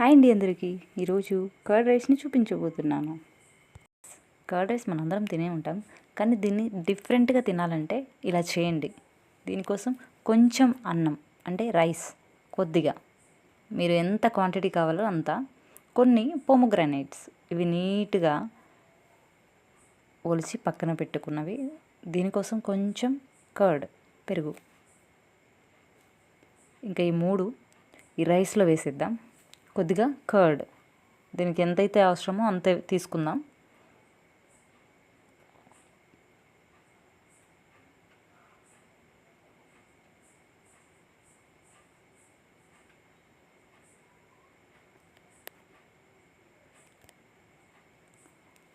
Hi అండి అందరికీ. ఈరోజు కర్డ్ రైస్ని చూపించబోతున్నాను. కర్డ్ రైస్ మనందరం తినే ఉంటాం కానీ దీన్ని డిఫరెంట్గా తినాలంటే ఇలా చేయండి. దీనికోసం కొంచెం అన్నం అంటే రైస్ కొద్దిగా. మీరు ఎంత క్వాంటిటీ కావాలో అంత. కొన్ని పోమోగ్రానైట్స్ ఇవి నీట్గా ఒలిచి పక్కన పెట్టుకున్నవి. దీనికోసం కొంచెం కర్డ్ పెరుగు. ఇంకా ఈ మూడు ఈ రైస్లో వేసేద్దాం. కొద్దిగా కర్డ్ దీనికి ఎంతైతే అవసరమో అంతే తీసుకుందాం.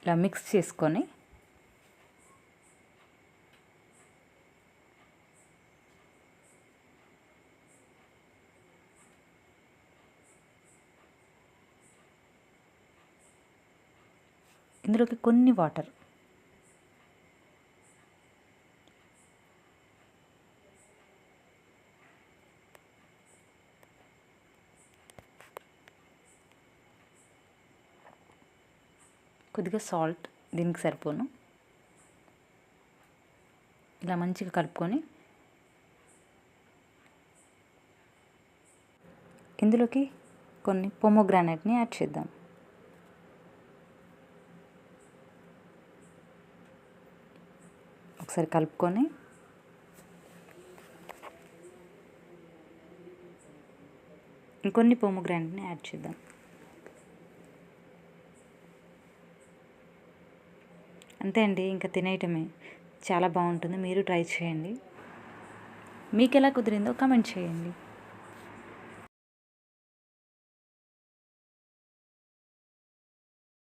ఇలా మిక్స్ చేసుకొని ఇందులోకి కొన్ని వాటర్. కొద్దిగా సాల్ట్ దీనికి సరిపోను. ఇలా మంచిగా కలుపుకొని ఇందులోకి కొన్ని పొమోగ్రానైట్ని యాడ్ చేద్దాం. ఒకసారి కలుపుకొని ఇంకొన్ని పొమోగ్రానైట్ని యాడ్ చేద్దాం. అంతే అండి ఇంకా తినేయటమే. చాలా బాగుంటుంది. మీరు ట్రై చేయండి. మీకు ఎలా కుదిరిందో కమెంట్ చేయండి.